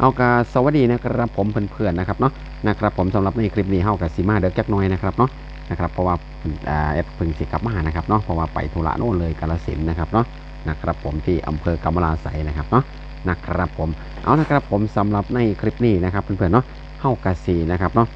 เอากาสวัสดีนะครับผมเพื่อนๆนะครับเนาะนะครับผมสำหรับในคลิปนี้เฮากับสีมาเด็กจักหน้อยนะครับเนาะนะครับเพราะว่าอ่าแอดเพึ่งสิกลับมานะครับเนาะเพราะว่าไปธุระโน่นเลยกาลสินนะครับเนาะนะครับผมที่อำเภอกำมะลาไสนะครับเนาะนะครับผมเอานะครับผมสำหรับในคลิปนี้นะครับเพื่อนๆเนาะเฮากาสีนะครับเนาะ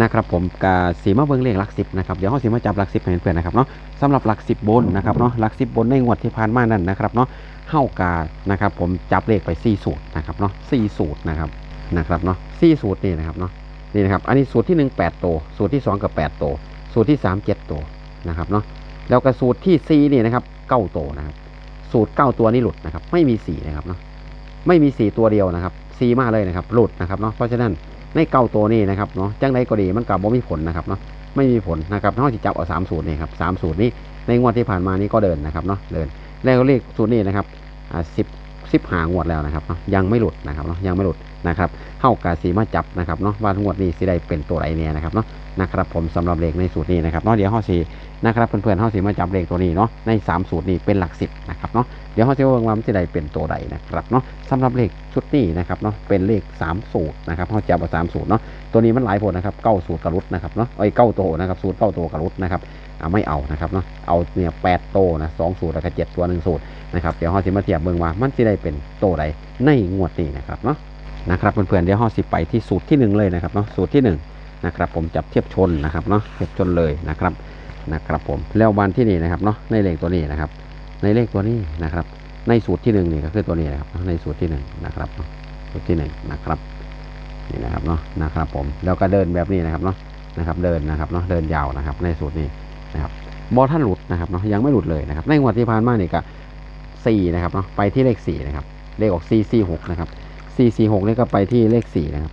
นะครับผมกาสีมาเบิ่งเลขหลักสิบนะครับเดี๋ยวเฮาสิมาจับหลักสิบให้เพื่อนๆนะครับเนาะสำหรับหลักสิบบนนะครับเนาะหลักสิบบนในงวดที่ผ่านมานั่นนะครับเนาะ เข้ากานะครับ ผมจับเลขไป4สูตรนะครับเนาะ4สูตรนะครับนะครับเนาะ4สูตรนี่นะครับเนาะนี่นะครับ อันนี้สูตรที่ 1 8 ตัว สูตรที่ 2 กับ 8 ตัว สูตรที่ 3 7 ตัวนะครับเนาะแล้วก็สูตรที่4นี่นะครับ9ตัวนะครับ สูตร 9 ตัวนี่หลุดนะครับ ไม่มี4นะครับเนาะไม่มี 4 ตัวเดียวนะครับ4มาเลยนะครับ หลุดนะครับเนาะเพราะฉะนั้นในเก้าตัวนี่นะครับเนาะจังใดก็ดีมันกับบ่มีผลนะครับเนาะไม่มีผลนะครับนอกจากจับเอาสามสูตรนี่ครับสามสูตรนี้ในงวดที่ผ่านมานี้ก็เดินนะครับเนาะเดินแล้วเลขสูตรนี้นะครับ สิบสิบหางวดแล้วนะครับเนาะยังไม่หลุดนะครับเนาะยังไม่หลุดนะครับเข้ากาสีมาจับนะครับเนาะว่างวดนี้สิได้เป็นตัวไรเนี่ยนะครับเนาะนะครับผมสำหรับเลขในสูตรนี้นะครับเนาะเดี๋ยวห้อสีนะครับเพื่อนๆห้อสีมาจับเลขตัวนี้เนาะในสามสูตรนี้เป็นหลักสิบนะครับเนาะเดี๋ยวห้อสีว่าว่ามันจะได้เป็นตัวใดนะครับเนาะสำหรับเลขชุดนี้นะครับเนาะเป็นเลขสามสูตรนะครับห้อจับเอาสามสูตรเนาะตัวนี้มันหลายผลนะครับเก้าสูตรกระลุดนะครับเนาะไอ้เก้าตัวนะครับสูตรเก้าตัวกระลุดนะครับ อาไม่เอานะครับเนาะเอาเนี่ยแปดโตนะสองสูตรแล้วก็เจ็ดตัวหนึ่งสูตรนะครับเดี๋ยวห้อสิมาเทียบเบิ่งว่ามันจะได้เป็นโตใดในงวดนี้นะครับเนาะนะครับเพื่อนๆเดี๋ยวห้อสิไปที่สูตรที่หนึ่งเลยนะครับเนาะสูตรที่หนึ่งนะครับผมจับเทียบชนนะครับเนาะเทียบชนเลยนะครับนะครับผมแล้ววันที่นี่นะครับเนาะในเลขตัวนี้นะครับ ในเลขตัวนี้นะครับ ในสูตรที่หนึ่งนี่ก็คือตัวนี้นะครับในสูตรที่หนึ่งนะครับสูตรที่หนึ่งนะครับนี่นะครับเนาะนะครับผมแล้วก็เดินแบบนี้นะครับเนาะนะครับเดินนะครับเนาะเดินยาวนะครับในสูตรนี้ บอท่านหลุดนะครับเนาะยังไม่หลุดเลยนะครับในงวดที่ผ่านมาเนี่ยก็สี่นะครับเนาะไปที่เลขสี่นะครับเลขออกสี่สี่หกนะครับสี่สี่หกนี่ก็ไปที่เลขสี่นะครับ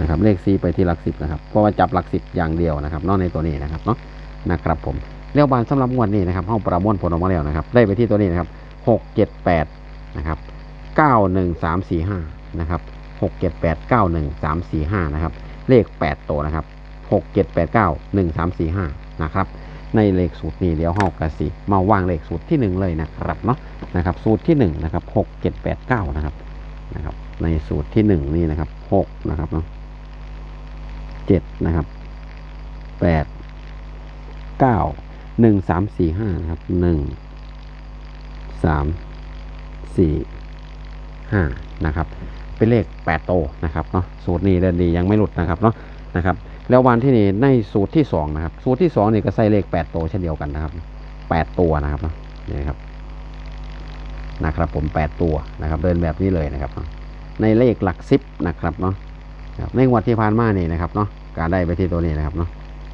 นะครับเลขสี่ไปที่หลักสิบนะครับเพราะว่าจับหลักสิบอย่างเดียวนะครับนอกในตัวนี้นะครับเนาะนะครับผมเลี้ยวบานสำหรับงวดนี้นะครับห้องประมวลผลออกมาแล้วนะครับ ได้ไปที่ตัวนี้นะครับหกเจ็ดแปดนะครับเก้าหนึ่งสามสี่ห้านะครับหกเจ็ดแปดเก้าหนึ่งสามสี่ห้านะครับเลขแปดตัวนะครับ หกเจ็ดแปดเก้าหนึ่งสามสี่ห้านะครับในเลขสูตรนี้เดี๋ยวเฮากระสิมาวางเลขสูตรที่หนึ่งเลยนะครับเนาะนะครับสูตรที่หนึ่งนะครับหกเจ็ดแปดเก้านะครับนะครับในสูตรที่หนึ่งนี่นะครับหกนะครับเนาะเจ็ดนะครับแปดเก้าหนึ่งสามสี่ห้านะครับหนึ่งสามสี่ห้านะครับเป็นเลขแปดโตนะครับเนาะสูตรนี้เดินดียังไม่หลุดนะครับเนาะนะครับ แล้ววันที่นี่ในสูตรที่สองนะครับ สูตรที่สองนี่ก็ใส่เลขแปดตัวเช่นเดียวกันนะครับแปดตัวนะครับเนาะนี่นะครับนะครับ ผมแปดตัวนะครับ เดินแบบนี้เลยนะครับ ในเลขหลักสิบนะครับเนาะในงวดที่ผ่านมานี่นะครับเนาะการได้ไปที่ตัวนี้นะครับเนาะ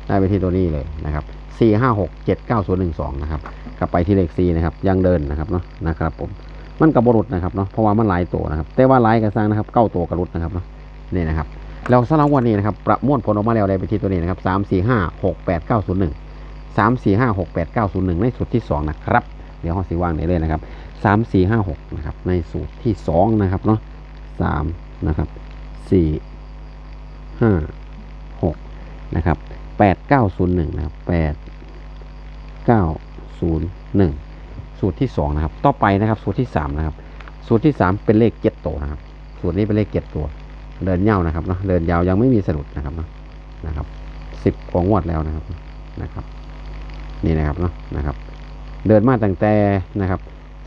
ได้ไปที่ตัวนี้เลยนะครับสี่ห้าหกเจ็ดเก้าศูนย์หนึ่งสองนะครับกลับไปที่เลขสี่นะครับยังเดินนะครับเนาะนะครับผมมันกับบรุษนะครับเนาะเพราะว่ามันหลายตัวนะครับ แต่ว่าหลายกระซังนะครับเก้าตัวกระรุดนะครับเนาะนี่นะครับ แล้วสำหรับวันนี้นะครับประมวลผลออกมาแล้วได้ไปที่ตัวนี้นะครับสามสี่ห้าหกแปดเก้าศูนย์หนึ่งสามสี่ห้าหกแปดเก้าศูนย์หนึ่งในสูตรที่สองนะครับ เดี๋ยวห้องสีว่างได้เลยนะครับสามสี่ห้าหกนะครับในสูตรที่สองนะครับเนาะสามนะครับสี่ห้าหกนะครับแปดเก้าศูนย์หนึ่งนะครับแปดเก้าศูนย์หนึ่งสูตรที่สองนะครับ ต่อไปนะครับ สูตรที่สามนะครับ สูตรที่สามเป็นเลขเจ็ดตัวนะครับ สูตรนี้เป็นเลขเจ็ดตัว เดินยาวนะครับเนาะเดินยาวยังไม่มีสะดุดนะครับเนาะนะครับสิบกว่างวดแล้วนะครับนะครับ นี่นะครับเนาะนะครับ เดินมาตั้งแต่นะครับ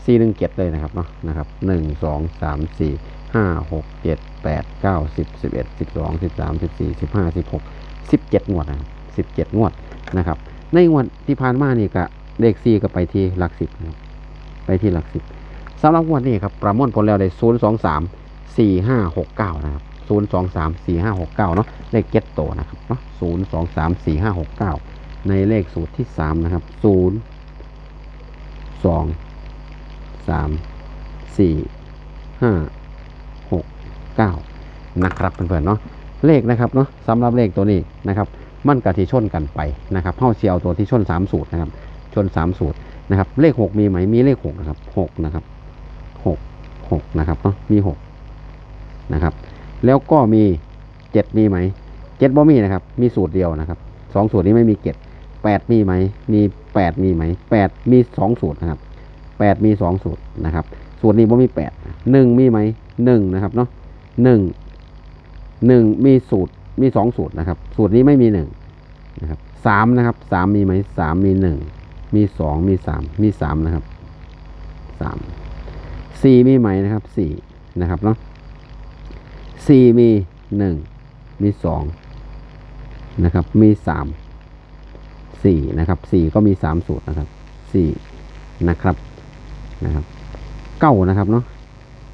สี่หนึ่งเจ็ดเลยนะครับเนาะนะครับหนึ่งสองสามสี่ห้าหกเจ็ดแปดเก้าสิบสิบเอ็ดสิบสองสิบสามสิบสี่สิบห้าสิบหกสิบเจ็ดงวดนะสิบเจ็ดงวดนะครับ ในงวดที่ผ่านมานี่ก็เลขสี่ก็ไปที่หลักสิบนะครับไปที่หลักสิบสำหรับงวดนี้ครับประมวลผลแล้วได้ศูนย์สองสามสี่ห้าหกเก้านะครับ ศูนย์สองสามสี่ห้าหกเก้าเนาะเลขเก็ตโตนะครับเนาะศูนย์สองสามสี่ห้าหกเก้าในเลขสูตรที่สามนะครับศูนย์สองสามสี่ห้าหกเก้านะครับเพื่อนๆเนาะเลขนะครับเนาะสำหรับเลขตัวนี้นะครับ มันกับที่ชนกันไปนะครับเข้าเชียวตัวที่ชนสามสูตรนะครับ ชนสามสูตรนะครับ เลขหกมีไหมมีเลขหกนะครับหกนะครับหกหกนะครับเนาะมีหกนะครับ แล้วก็มีเจ็ดมีไหมเจ็ดบ่มีนะครับ มีสูตรเดียวนะครับสองสูตรนี้ไม่มีเจ็ดแปดมีไหม มีแปดมีไหมแปดมีสองสูตรนะครับแปดมีสองสูตรนะครับ สูตรนี้บ่มีแปดหนึ่งมีไหมหนึ่งนะครับเนาะหนึ่งหนึ่งมีสูตรมีสองสูตรนะครับ สูตรนี้ไม่มีหนึ่งนะครับสามนะครับสามมีไหมสามมีหนึ่งมีสองมีสามมีสามนะครับสามสี่มีไหมนะครับสี่นะครับเนาะ สี่มีหนึ่งมีสองนะครับมีสามสี่นะครับสี่ก็มีสามสูตรนะครับสี่นะครับนะครับเก้านะครับเนาะ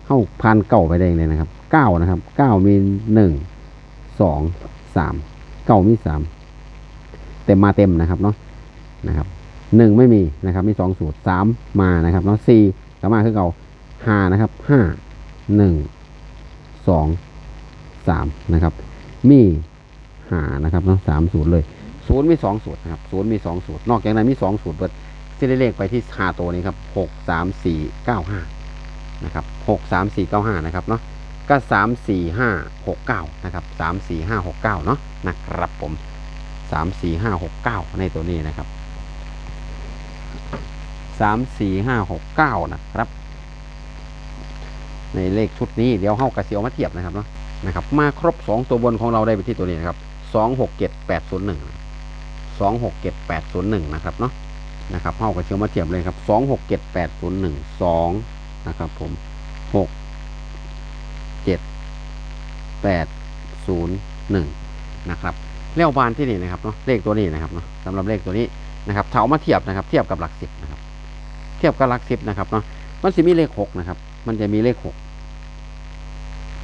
เข้าพันเก้าไปได้เลยนะครับเก้านะครับเก้ามีหนึ่งสองสามเก้ามีสามเต็มมาเต็มนะครับเนาะนะครับหนึ่งไม่มีนะครับมีสองสูตรสามมานะครับเนาะสี่ก็มาคือเก่าห้านะครับห้าหนึ่งสอง สามนะครับ มีหานะครับเนาะสามสูตรเลยศูนย์มีสองสูตรนะครับศูนย์มีสองสูตร นอกจากนั้นมีสองสูตรเบิดที่ได้เลขไปที่หาตัวนี้ครับหกสามสี่เก้าห้านะครับหกสามสี่เก้าห้านะครับเนาะก็สามสี่ห้าหกเก้านะครับสามสี่ห้าหกเก้าเนาะนะครับผมสามสี่ห้าหกเก้าในตัวนี้นะครับสามสี่ห้าหกเก้านะครับ ในเลขชุดนี้เดี๋ยวเข้ากระเสียวมาเทียบนะครับเนาะ นะครับมาครบ 2 ตัวบนของเราได้ไปที่ตัวนี้นะครับ2 6 7 8 0 1 2 6 7 8 0 1นะครับเนาะนะครับเข้ากับเชียวมาเทียบเลยครับ2 6 7 8 0 1 2นะครับผม6 7 8 0 1นะครับแล้วบานที่นี่นะครับเนาะเลขตัวนี้นะครับเนาะสำหรับเลขตัวนี้นะครับเท่ามาเทียบนะครับ เทียบกับหลักสิบนะครับ เทียบกับหลักสิบนะครับเนาะมันจะมีเลขหกนะครับ มันจะมีเลขหก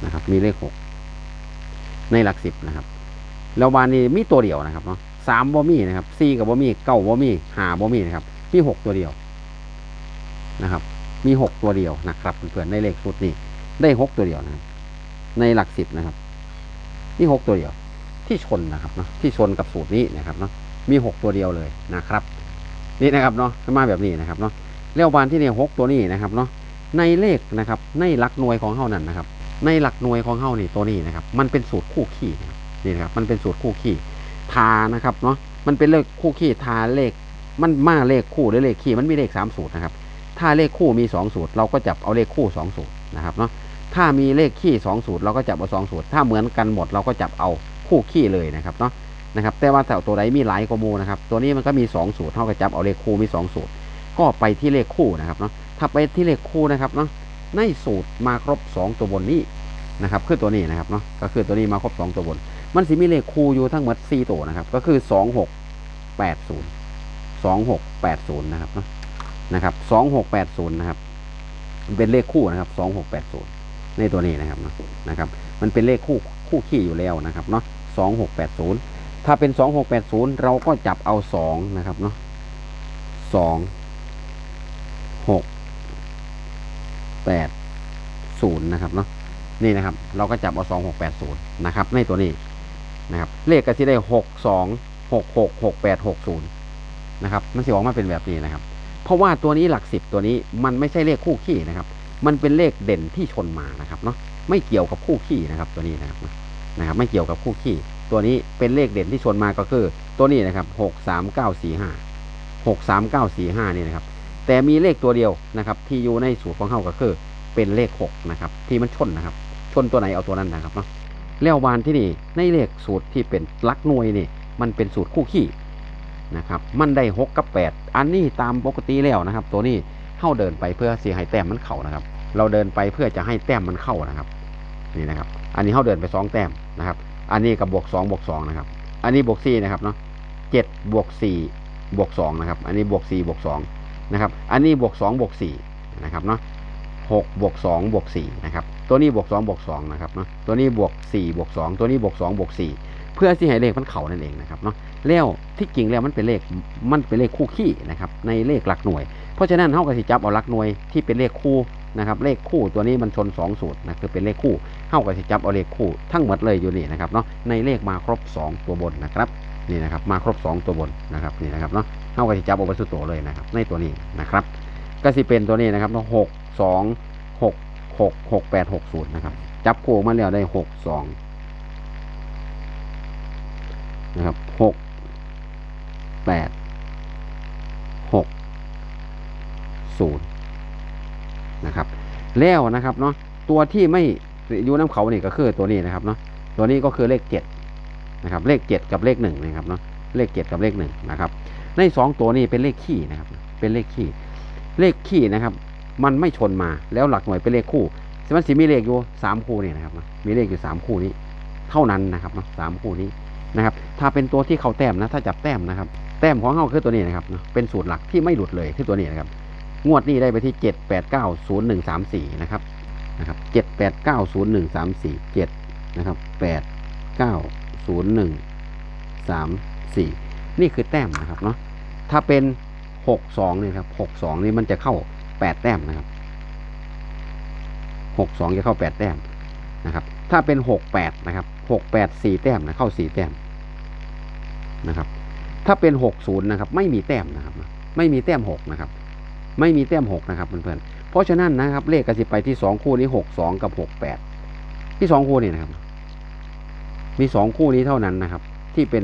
นะครับ มีเลขหก ในหลักสิบนะครับ แล้ววานนี้มีตัวเดียวนะครับเนาะสามบ่มีนะครับสี่กับบ่มีเก้าบ่มีหาบ่มีนะครับ มีหกตัวเดียวนะครับ มีหกตัวเดียวนะครับเพื่อนๆในเลขสูตรนี้ได้หกตัวเดียวนะในหลักสิบนะครับ มีหกตัวเดียว ที่ชนนะครับเนาะที่ชนกับสูตรนี้นะครับเนาะมีหกตัวเดียวเลยนะครับ นี่นะครับเนาะมาแบบนี้นะครับเนาะแล้ววานที่เนี่ยหกตัวนี้นะครับเนาะในเลขนะครับ ในหลักหน่วยของเฮานั่นนะครับ ในหลักหน่วยของเฮานี่ตัวนี้นะครับ มันเป็นสูตรคู่ขี้นะครับนี่นะครับ มันเป็นสูตรคู่ขี้ทานะครับเนาะมันเป็นเลขคู่ขี้ทาเลข มันมาเลขคู่หรือเลขขี้มันมีเลขสามสูตรนะครับ ถ้าเลขคู่มีสองสูตร เราก็จับเอาเลขคู่สองสูตรนะครับเนาะถ้ามีเลขขี้สองสูตร เราก็จับเอาสองสูตร ถ้าเหมือนกันหมดเราก็จับเอาคู่ขี้เลยนะครับเนาะนะครับ แต่ว่าแต่ตัวใดมีหลายกมูนะครับ ตัวนี้มันก็มีสองสูตรเท่ากับจับเอาเลขคู่มีสองสูตร ก็ไปที่เลขคู่นะครับเนาะถ้าไปที่เลขคู่นะครับเนาะ ในสูตรมาครบสองตัวบนนี้นะครับคือตัวนี้นะครับเนาะก็คือตัวนี้มาครบ 2 ตัวบน มันสิมีเลขคูอยู่ทั้งหมด4ตัวนะครับ ก็คือ 2 6 8 0 2 6 8 0นะครับเนาะนะครับ2 6 8 0นะครับเป็นเลขคู่นะครับ 2 6 8 0 ในตัวนี้นะครับเนาะนะครับ มันเป็นเลขคู่คู่ขี้อยู่แล้วนะครับเนาะ2 6 8 0 ถ้าเป็น 2 6 8 0 เราก็จับเอา 2 นะครับเนาะ2 6 8 0นะครับเนาะนี่นะครับ เราก็จับเอาสองหกแปดศูนย์นะครับ ในตัวนี้นะครับ เลขก็ที่ได้หกสองหกหกหกแปดหกศูนย์นะครับ มันสิออกมาเป็นแบบนี้นะครับ เพราะว่าตัวนี้หลักสิบตัวนี้มันไม่ใช่เลขคู่ขี้นะครับ มันเป็นเลขเด่นที่ชนมานะครับเนาะไม่เกี่ยวกับคู่ขี้นะครับตัวนี้นะครับนะครับ ไม่เกี่ยวกับคู่ขี้ตัวนี้เป็นเลขเด่นที่ชนมาก็คือ ตัวนี้นะครับหกสามเก้าสี่ห้าหกสามเก้าสี่ห้านี่นะครับ แต่มีเลขตัวเดียวนะครับ ที่อยู่ในสูตรของเขาก็คือ เป็นเลขหกนะครับที่มันชนนะครับ ชนตัวไหนเอาตัวนั้นนะครับเนาะแล้ววานที่นี่ในเลขสูตรที่เป็นลักหน่วยนี่มันเป็นสูตรคู่ขี้นะครับ มันได้หกกับแปดอันนี้ตามปกติแล้วนะครับ ตัวนี้เข้าเดินไปเพื่อเสียให้แต้มมันเข้านะครับ เราเดินไปเพื่อจะให้แต้มมันเข้านะครับนี่นะครับ อันนี้เข้าเดินไปสองแต้มนะครับ อันนี้กับบวกสองบวกสองนะครับ อันนี้บวกสี่นะครับเนาะเจ็ดบวกสี่บวกสองนะครับ อันนี้บวกสี่บวกสอง นะครับ อันนี้บวกสองบวกสี่นะครับเนาะหกบวกสองบวกสี่นะครับ ตัวนี้บวกสองบวกสองนะครับเนาะ ตัวนี้บวกสี่บวกสองตัวนี้บวกสองบวกสี่เพื่อที่ให้เลขมันเข่านั่นเองนะครับเนาะ แล้วที่จริงแล้วมันเป็นเลขมันเป็นเลขคู่ขี้นะครับในเลขหลักหน่วย เพราะฉะนั้นเท่ากับสิจับเอาหลักหน่วยที่เป็นเลขคู่นะครับเลขคู่ตัวนี้มันชนสองสูตรนะคือเป็นเลขคู่เท่ากับสิจับเอาเลขคู่ทั้งหมดเลยอยู่นี่นะครับเนาะในเลขมาครบสองตัวบนนะครับนี่นะครับมาครบสองตัวบนนะครับนี่นะครับเนาะ เท่ากับสิจับเอาไปสุดโตวเลยนะครับ ในตัวนี้นะครับ ก็สิเป็นตัวนี้นะครับหกสองหกหกหกแปดหกศูนย์นะครับ จับคู่ออกมาแล้วได้หกสองนะครับหกแปดหกศูนย์นะครับ แล้วนะครับเนาะตัวที่ไม่อยู่น้ำเขานี่ก็คือตัวนี้นะครับเนาะตัวนี้ก็คือเลขเจ็ดนะครับ เลขเจ็ดกับเลขหนึ่งนะครับเนาะเลขเจ็ดกับเลขหนึ่งนะครับ ในสองตัวนี้เป็นเลขขี้นะครับ เป็นเลขขี้ เลขขี้นะครับ มันไม่ชนมาแล้วหลักหน่วยเป็นเลขคู่สมันสิมีเลขอยู่สามคู่นี่นะครับ มีเลขอยู่สามคู่นี้ เท่านั้นนะครับเนาะสามคู่นี้นะครับ ถ้าเป็นตัวที่เขาแต้มนะ ถ้าจับแต้มนะครับ แต้มของเขาคือตัวนี้นะครับเนาะเป็นสูตรหลักที่ไม่หลุดเลยคือตัวนี้นะครับ งวดนี้ได้ไปที่เจ็ดแปดเก้าศูนย์หนึ่งสามสี่นะครับ นะครับเจ็ดแปดเก้าศูนย์หนึ่งสามสี่เจ็ดนะครับแปดเก้าศูนย์หนึ่งสามสี่นี่คือแต้มนะครับเนาะ ถ้าเป็นหกสองนี่ครับหกสองนี่มันจะเข้าแปดแต้มนะครับหกสองจะเข้าแปดแต้มนะครับ ถ้าเป็นหกแปดนะครับหกแปดสี่แต้มนะเข้าสี่แต้มนะครับ ถ้าเป็นหกศูนย์นะครับ ไม่มีแต้มนะครับ ไม่มีแต้มหกนะครับ ไม่มีแต้มหกนะครับเพื่อนๆเพราะฉะนั้นนะครับ เลขกระสิบไปที่สองคู่นี้หกสองกับหกแปดที่สองคู่นี้นะครับ มีสองคู่นี้เท่านั้นนะครับ ที่เป็น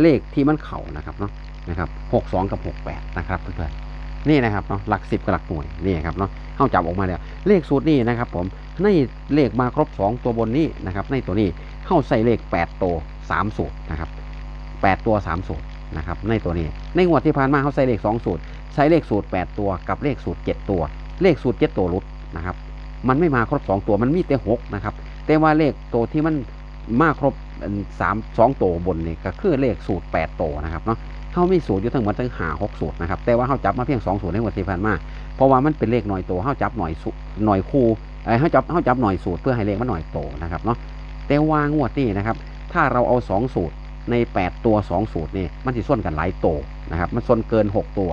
เลขที่มันเข่านะครับเนาะ นะครับหกสองกับหกแปดนะครับเพื่อนๆนี่นะครับเนาะหลักสิบกับหลักหน่วยนี่ครับเนาะเข้าจับออกมาแล้ว เลขสูตรนี้นะครับ ผมในเลขมาครบสองตัวบนนี้นะครับ ในตัวนี้เข้าใส่เลขแปดตัวสามสูตรนะครับแปดตัวสามสูตรนะครับ ในตัวนี้ ในงวดที่ผ่านมาเขาใส่เลขสองสูตร ใช้เลขสูตร 8 ตัวกับเลขสูตร 7 ตัว เลขสูตร 7 ตัวรุดนะครับ มันไม่มาครบ 2 ตัวมันมีแต่6นะครับ แต่ว่าเลขตัวที่มันมาครบสามสองตัวบนนี่ก็คือเลขสูตร 8 ตัวนะครับเนาะ เขามีสูตรอยู่ทั้งหมดทั้งหาหกสูตรนะครับแต่ว่าเขาจับมาเพียง2สูตรในงวันที่ผ่านมาเพราะว่ามันเป็นเลขหน่อยตัวเขาจับหน่อยสูหน่อยคู่ไอ้เขาจับเขาจับหน่อยสูตรเพื่อให้เลขมันหน่อยโตนะครับเนาะแต่ว่างวดนี้นะครับ ถ้าเราเอา2สูตรใน 8 ตัว 2 สูตรนี่มันจะส่วนกันหลายโตนะครับ มันส่วนเกิน 6 ตัว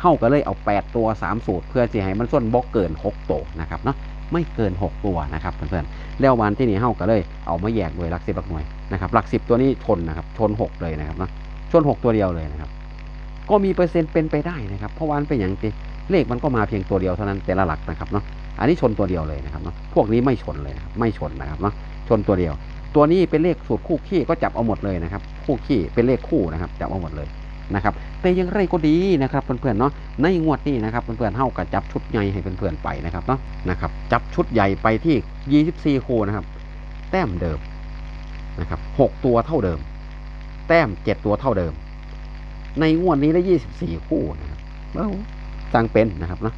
เข้าก็เลยเอา 8 ตัว 3 สูตร เพื่อจะให้มันส้นบล็อกเกิน 6 ตัวนะครับเนาะไม่เกิน 6 ตัวนะครับเพื่อนๆแล้ววันที่นี่เข้าก็เลยเอามาแยกโดยหลักสิบหลักหน่วยนะครับหลักสิบตัวนี้ชนนะครับชน 6 เลยนะครับเนาะ ชน6ตัวเดียวเลยนะครับ ก็มีเปอร์เซ็นต์เป็นไปได้นะครับ เพราะว่ามันเป็นอย่างที่เลขมันก็มาเพียงตัวเดียวเท่านั้นแต่ละหลักนะครับเนาะอันนี้ชนตัวเดียวเลยนะครับเนาะพวกนี้ไม่ชนเลยไม่ชนนะครับเนาะชนตัวเดียว ตัวนี้เป็นเลขสูตรคู่ขี้ก็จับเอาหมดเลยนะครับ คู่ขี้เป็นเลขคู่นะครับ จับเอาหมดเลยนะครับ แต่ยังไรก็ดีนะครับเพื่อนๆเนาะในงวดนี้นะครับเพื่อนๆเท่ากับจับชุดใหญ่ให้เพื่อนๆไปนะครับเนาะนะครับ จับชุดใหญ่ไปที่ 24 คู่นะครับ แต้มเดิมนะครับ 6 ตัวเท่าเดิม แต้ม7ตัวเท่าเดิม ในงวดนี้ได้24คู่นะครับเอ้าจังเป็นนะครับนะ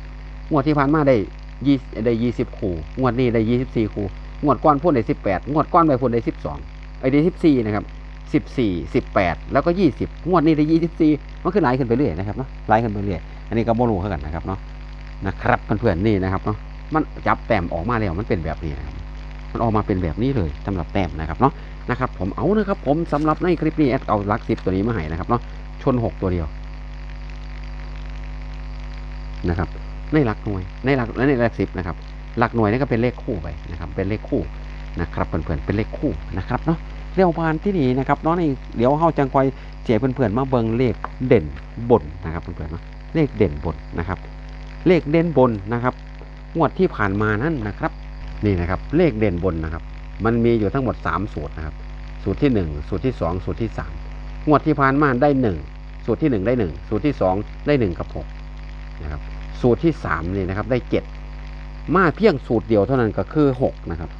งวดที่ผ่านมาได้20ได้20คู่ งวดนี้ได้24คู่ งวดก้อนพ่นได้18งวดก้อนไปพ่นได้12ไอ้ได้14นะครับสิบสี่สิบแปดแล้วก็ยี่สิบงวดนี้ได้ยี่สิบสี่มันขึ้นไหลขึ้นไปเรื่อยนะครับเนาะไหลขึ้นไปเรื่อยอันนี้ก็โมลูเท่ากันนะครับเนาะนะครับเพื่อนๆนี่นะครับเนาะมันจับแต้มออกมาแล้วมันเป็นแบบนี้นะครับมันออกมาเป็นแบบนี้เลยสำหรับแต้มนะครับเนาะ นะครับผมเอานะครับผมสำหรับในคลิปนี้แอดเอาลักสิบตัวนี้มาให้นะครับเนาะชนหกตัวเดียวนะครับในหลักหน่วยในหลักและในหลักสิบนะครับหลักหน่วยนี่ก็เป็นเลขคู่ไปนะครับเป็นเลขคู่นะครับเพื่อนๆเป็นเลขคู่นะครับเนาะเรียวพานที่นี่นะครับเน้องนี่เดี๋ยวเฮาจังคอยเจียเพื่อนๆมาเบิงเลขเด่นบนนะครับเพื่อนๆเนาะเลขเด่นบนนะครับ เลขเด่นบนนะครับงวดที่ผ่านมานั่นนะครับ นี่นะครับเลขเด่นบนนะครับ มันมีอยู่ทั้งหมด 3 สูตรนะครับ สูตรที่ 1 สูตรที่ 2 สูตรที่ 3 งวดที่ผ่านมาได้ 1 สูตรที่ 1 ได้ 1 สูตรที่ 2 ได้ 1 กับ6นะครับสูตรที่3นี่นะครับได้ 7 มาเพียงสูตรเดียวเท่านั้นก็คือ 6 นะครับ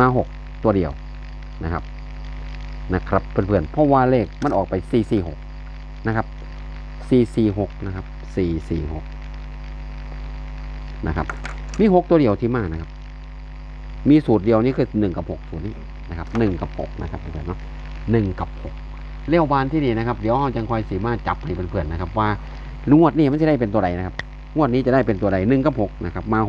มา 6 ตัวเดียวนะครับนะครับเพื่อนๆเพราะว่าเลขมันออกไป 446 นะครับ 446 นะครับ 446 นะครับ มี 6 ตัวเดียวที่มานะครับ มีสูตรเดียวนี่คือ1กับ6สูตรนี้นะครับ1กับ6นะครับเพื่อนๆเนาะ1กับ6เลี้ยวบานที่นี่นะครับเดี๋ยวเราจังคอยสีมาจับให้เพื่อนๆนะครับ ว่างวดนี้มันจะได้เป็นตัวใดนะครับงวดนี้จะได้เป็นตัวใด1กับ6นะครับ มา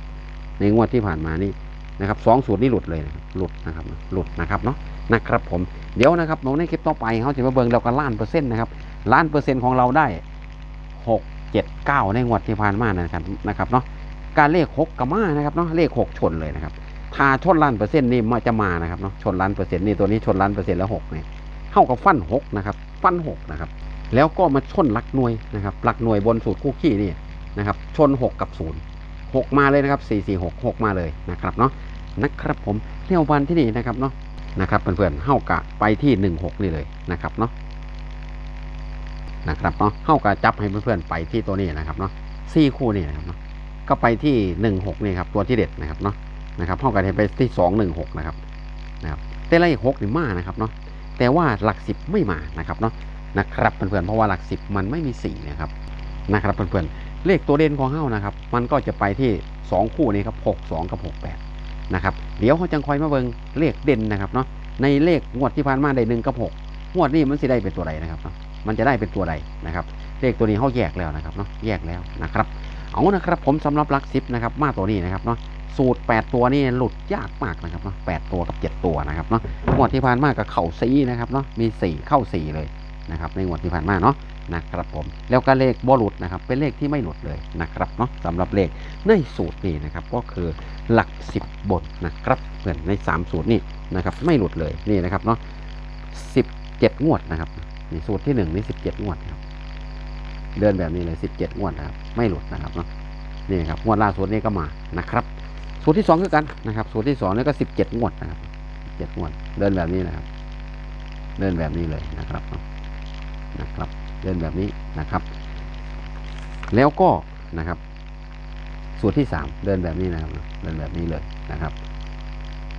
6ในงวดที่ผ่านมานี่นะครับสองสูตรนี่หลุดเลยนะครับหลุดนะครับหลุดนะครับเนาะนะครับผมเดี๋ยวนะครับน้องในคลิปต่อไปเขาจะมาเบิ่งเราก็ล้านเปอร์เซ็นต์นะครับล้านเปอร์เซ็นต์ของเราได้หกเจ็ดเก้าในงวดที่ผ่านมานะครับนะครับเนาะการเลขหกกับมานะครับเนาะเลขหกชนเลยนะครับ ถ้าชนล้านเปอร์เซ็นต์นี่มันจะมานะครับเนาะชนล้านเปอร์เซ็นต์นี่ตัวนี้ชนล้านเปอร์เซ็นต์แล้วหกเนี่ยเท่ากับฟันหกนะครับ ฟันหกนะครับ แล้วก็มาชนหลักหน่วยนะครับหลักหน่วยบนสูตรคู่ขี้นี่นะครับ ชนหกกับศูนย์หกมาเลยนะครับสี่สี่หกหกมาเลยนะครับเนาะนะครับผมเที่ยววันที่นี่นะครับเนาะนะครับเพื่อนๆเข้ากะไปที่หนึ่งหกนี่เลยนะครับเนาะนะครับเนาะเข้ากะจับให้เพื่อนๆไปที่ตัวนี้นะครับเนาะสี่คู่นี่นะครับเนาะก็ไปที่หนึ่งหกนี่ครับตัวที่เด็ดนะครับเนาะ นะครับเข้ากันไปที่สองหนึ่งหกนะครับนะครับแต่เลขหกนี่มานะครับเนาะแต่ว่าหลักสิบไม่มานะครับเนาะนะครับเพื่อนๆเพราะว่าหลักสิบมันไม่มีสี่นะครับนะครับเพื่อนๆเลขตัวเด่นของเฮ้านะครับ มันก็จะไปที่สองคู่นี้ครับหกสองกับหกแปดนะครับเดี๋ยวเขาจังคอยมาเบิงเลขเด่นนะครับเนาะในเลขงวดที่ผ่านมาได้หนึ่งกับหกงวดนี้มันสิได้เป็นตัวใดนะครับเนาะมันจะได้เป็นตัวใดนะครับ เลขตัวนี้เขาแยกแล้วนะครับเนาะแยกแล้วนะครับเอานะครับผมสำหรับหลักสิบนะครับมาตัวนี้นะครับเนาะ สูตร 8 ตัวนี่หลุดยากมากนะครับเนาะแตัวกับ 7 ตัวนะครับเนาะงวดที่ผ่านมากับเข่าซีนะครับเนาะมี 4 เข้า 4 เลยนะครับในงวดที่ผ่านมาเนาะนะครับผมแล้วก็เลขบอหลุดนะครับเป็นเลขที่ไม่หลุดเลยนะครับเนาะสำหรับเลขในสูตรนี้นะครับก็คือหลัก 10 บทนะครับเพื่อนใน 3 สูตรนี่นะครับไม่หลุดเลยนี่นะครับเนาะ17 งวดนะครับนี่สูตรที่1นี่17 งวดครับเดินแบบนี้เลย 17 งวดนะครับไม่หลุดนะครับเนาะนี่ครับงวดล่าสุดนี่ก็มานะครับ สูตรที่2คือกันนะครับ สูตรที่2นี่ก็17งวดนะครับ17งวด เดินแบบนี้นะครับ เดินแบบนี้เลยนะครับนะครับ เดินแบบนี้นะครับ แล้วก็นะครับ สูตรที่3เดินแบบนี้นะครับ เดินแบบนี้เลยนะครับ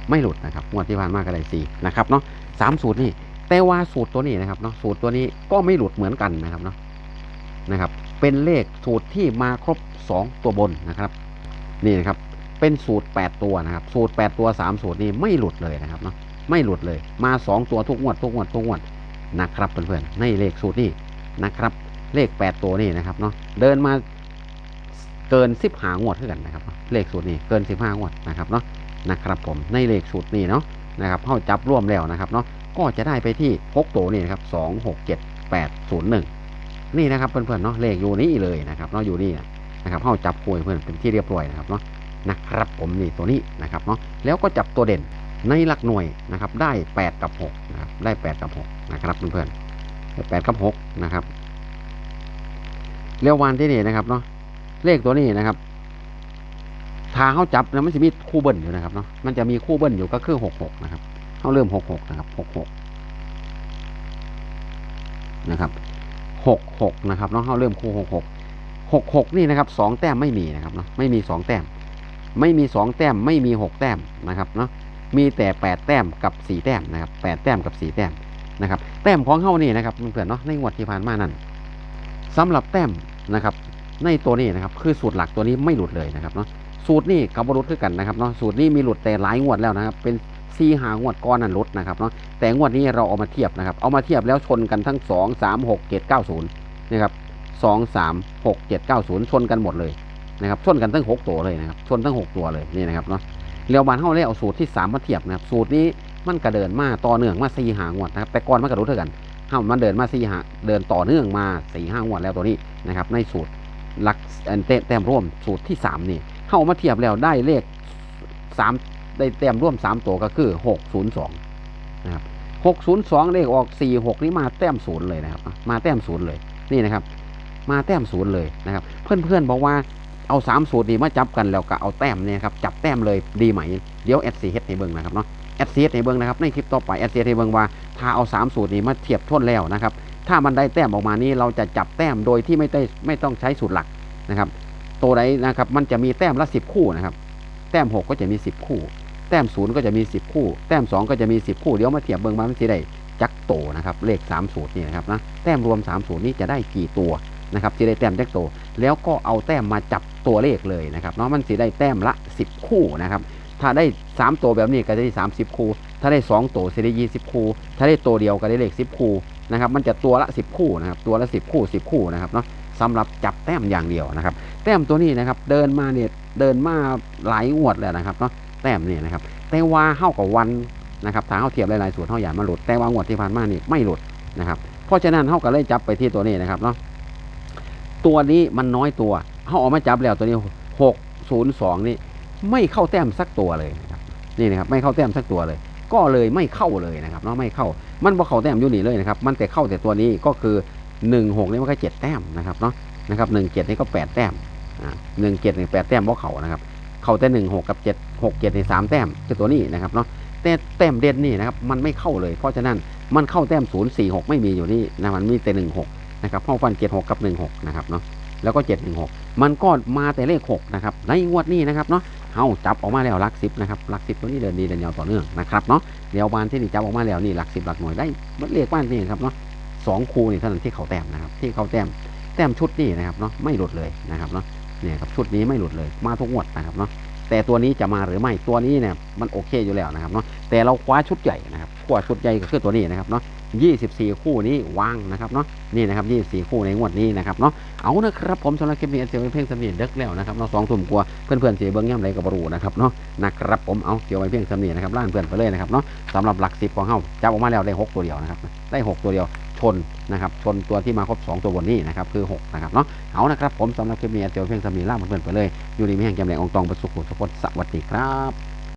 ไม่หลุดนะครับงวดที่ผ่านมาก็ได้สี่นะครับเนาะสามสูตรนี่แต่ว่าสูตรตัวนี้นะครับเนาะสูตรตัวนี้ก็ไม่หลุดเหมือนกันนะครับเนาะนะครับ เป็นเลขสูตรที่มาครบ 2 ตัวบนนะครับ นี่นะครับ เป็นสูตร 8 ตัวนะครับ สูตร 8 ตัว 3 สูตรนี้ไม่หลุดเลยนะครับเนาะไม่หลุดเลยมา 2 ตัวทุกงวดทุกงวดทุกงวดนะครับเพื่อนๆในเลขสูตรนี้นะครับ เลข 8 ตัวนี่นะครับเนาะเดินมาเกิน 10หางวดเท่ากันนะครับ เลขสูตรนี้เกิน 15งวดนะครับเนาะนะครับผมในเลขสูตรนี้เนาะนะครับเข้าจับร่วมแล้วนะครับเนาะก็จะได้ไปที่6ตัวนี่นะครับ2 6 7 8 0 1 นี่นะครับเพื่อนๆเนาะเลขอยู่นี่เลยนะครับเนาะอยู่นี่นะครับเข้าจับคุยเพื่อนเป็นที่เรียบร้อยนะครับเนาะ นะครับผมนี่ตัวนี้นะครับเนาะแล้วก็จับตัวเด่นในหลักหน่วยนะครับได้ 8 กับ6นะครับได้ 8 กับ 6 นะครับเพื่อนๆได้8กับ6นะครับเรียววันที่นี่นะครับเนาะเลขตัวนี้นะครับถ้าเขาจับนะมันจะมีคู่เบิ้ลอยู่นะครับเนาะมันจะมีคู่เบิ้ลอยู่ก็คือ66นะครับเขาเริ่ม66นะครับ66นะครับหกหกนะครับเนาะเขาเริ่มคู่หกหกหกหกนี่นะครับสองแต้มไม่มีนะครับเนาะไม่มีสองแต้ม ไม่มีสองแต้มไม่มีหกแต้มนะครับเนาะมีแต่แปดแต้มกับสี่แต้มนะครับแปดแต้มกับสี่แต้มนะครับแต้มของเขานี่นะครับเพื่อนเนาะในงวดที่ผ่านมานั้นสำหรับแต้มนะครับในตัวนี้นะครับคือสูตรหลักตัวนี้ไม่หลุดเลยนะครับเนาะสูตรนี้กับบรุษคือกันนะครับเนาะสูตรนี้มีหลุดแต่หลายงวดแล้วนะครับเป็นซีหางวดก้อนนั้นลดนะครับเนาะแต่งวดนี้เราเอามาเทียบนะครับเอามาเทียบแล้วชนกันทั้ง 2 3 6 7 9 0นะครับ2 3 6 7 9 0 ชนกันหมดเลย นะครับชนกันทั้ง6ตัวเลยนะครับชนทั้ง 6 ตัวเลยนี่นะครับเนาะเรียวบานเข้าเลยเอาสูตรที่3มาเทียบนะครับสูตรนี้มันกระเดินมาต่อเนื่องมา4หางวดนะครับแต่ก่อนมันกระโดดเท่ากันเข้ามันเดินมา4หาเดินต่อเนื่องมา4 5งวดแล้วตัวนี้นะครับในสูตรหลักเอ่อแต้มแต้มร่วมสูตรที่ 3 นี่เข้ามาเทียบแล้วได้เลข 3 ได้แต้มร่วม 3 ตัวก็คือ 602นะครับ602 เลขออก 46 นี่มาแต้มศูนย์เลยนะครับมาแต้มศูนย์เลยนี่นะครับมาแต้มศูนย์เลยนะครับ เพื่อนๆบอกว่า เอา3สูตรนี้มาจับกันแล้วก็เอาแต้มเนี่ยครับจับแต้มเลยดีไหมเดี๋ยว s c h ให้เบิ่งนะครับเนาะ s c h ให้เบิ่งนะครับในคลิปต่อไป s c h ให้เบิ่งว่าถ้าเอา3สูตรนี้มาเทียบทวนแล้วนะครับถ้ามันได้แต้มออกมานี้เราจะจับแต้มโดยที่ไม่ได้ไม่ต้องใช้สูตรหลักนะครับตัวใดนะครับมันจะมีแต้มละ10คู่นะครับแต้ม6ก็จะมี10คู่แต้มศูนย์ก็จะมี 10 คู่ แต้ม 2 ก็จะมี 10 คู่ เดี๋ยวมาเทียบเบิ่งมามันสิได้จักโตนะครับ เลข3สูตรนี่นะครับนะ แต้มรวม3สูตรนี้จะได้กี่ตัวนะครับสิได้แต้มจักโต แล้วก็เอาแต้มมาจับ ตัวเลขเลยนะครับเนาะมันสิได้แต้มละ 10 คู่นะครับถ้าได้ 3 ตัวแบบนี้ก็จะได้ 30 คู่ ถ้าได้ 2 ตัวสิได้ 20 คู่ ถ้าได้ตัวเดียวก็ได้เลข 10 คู่นะครับมันจะตัวละ 10 คู่นะครับตัวละ 10 คู่ 10 คู่นะครับเนาะสำหรับจับแต้มอย่างเดียวนะครับ แต้มตัวนี้นะครับเดินมาเนี่ยเดินมาหลายงวดแล้วนะครับเนาะแต้มนี่นะครับแต่ว่าเข้ากับวันนะครับถ้าเข้าเทียบหลายๆสูตรเข้าอย่ามาหลุดแต่ว่างวดที่ผ่านมานี่ไม่หลุดนะครับเพราะฉะนั้นเข้าก็เลยจับไปที่ตัวนี้นะครับเนาะตัวนี้มันน้อยตัว เข้าออกมาจับแล้วตัวนี้หกศูนย์สองนี่ไม่เข้าแต้มสักตัวเลยนะครับนี่นะครับไม่เข้าแต้มสักตัวเลย ก็เลยไม่เข้าเลยนะครับเนาะไม่เข้ามันบ่เข้าแต้มอยู่นี่เลยนะครับมันแต่เข้าแต่ตัวนี้ก็คือหนึ่งหกนี่มันก็เจ็ดแต้มนะครับเนาะนะครับหนึ่งเจ็ดนี่ก็แปดแต้มอ่าหนึ่งเจ็ดหนี่งแปดแต้มบ่เข้านะครับเข้าแต่หนึ่งหกกับเจ็ดหกเจ็ดในสามแต้มคือตัวนี้นะครับเนาะแต่แต้มเด่นนี่นะครับมันไม่เข้าเลย เพราะฉะนั้นมันเข้าแต้มศูนย์สี่หกไม่มีอยู่นี่นะมันมีแต่หนึ่งหกนะครับเข้าฟันเจ็ดหกกับหนึ่งหกนะครับเนาะแล้วก็เจ็ดหนึ่งหก มันก็มาแต่เลขหกนะครับในงวดนี้นะครับเนาะเฮาจับออกมาแล้วหลักสิบนะครับหลักสิบตัวนี้เดินดีเดินยาวต่อเนื่องนะครับเนาะเดี๋ยวบานที่นี่จับออกมาแล้วนี่หลักสิบหลักหน่วยได้มันเลขบ้านนี่ครับเนาะสองคูนี่เท่านั้นที่เขาแต้มนะครับที่เขาแต้มแต้มชุดนี้นะครับเนาะไม่หลุดเลยนะครับเนาะเนี่ยครับชุดนี้ไม่หลุดเลยมาทุกงวดนะครับเนาะแต่ตัวนี้จะมาหรือไม่ตัวนี้เนี่ยมันโอเคอยู่แล้วนะครับเนาะแต่เราคว้าชุดใหญ่นะครับคว้าชุดใหญ่ก็คือตัวนี้นะครับเนาะ 24 คู่นี้วางนะครับเนาะนี่นะครับ 24 คู่ในงวดนี้นะครับเนาะเอานะครับผมสำหรับคลิปนี้เสียงเพลงสำเนียงเด็กแล้วนะครับเนาะสองทุ่มกว่าเพื่อนๆเสียเบิ้งย่ำไรกับบรูนะครับเนาะนะครับผมเอาเกี่ยวไว้เพียงสำเนียงนะครับล่างเพื่อนไปเลยนะครับเนาะสำหรับหลักสิบของเฮาจับออกมาแล้วได้หกตัวเดียวนะครับได้หกตัวเดียวชนนะครับชนตัวที่มาครบสองตัวบนนี้นะครับคือหกนะครับเนาะเอานะครับผมสำหรับคลิปนี้เสียงเพลงสำเนียงล่างเพื่อนไปเลยอยู่ในมีแห่งแกมแหลงองตองประสุขุสุพจน์สวัสดีครับ